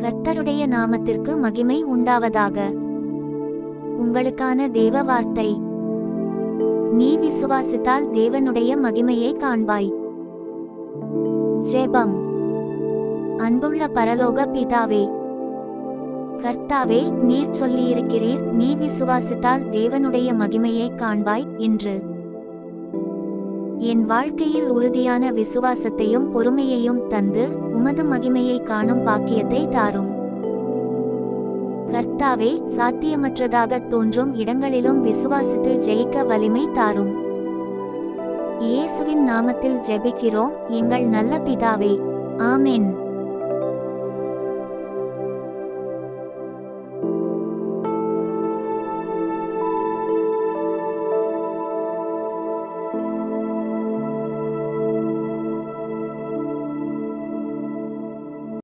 கர்த்தருடைய நாமத்திற்கு மகிமை உண்டாவதாக. உங்களுக்கான தேவ வார்த்தை. நீ விசுவாசித்தால் தேவனுடைய மகிமையை காண்பாய். ஜெபம். அன்புள்ள பரலோக பிதாவே. கர்த்தாவே நீர் சொல்லியிருக்கிறீர் நீ விசுவாசித்தால் தேவனுடைய மகிமையை காண்பாய் என்று. என் வாழ்க்கையில் உறுதியான விசுவாசத்தையும் பொறுமையையும் தந்து உமது மகிமையை காணும் பாக்கியத்தை தாரும். கர்த்தாவே சாத்தியமற்றதாக தோன்றும் இடங்களிலும் விசுவாசித்து ஜெயிக்க வலிமை தாரும். இயேசுவின் நாமத்தில் ஜெபிக்கிறோம் எங்கள் நல்ல பிதாவே. ஆமென்.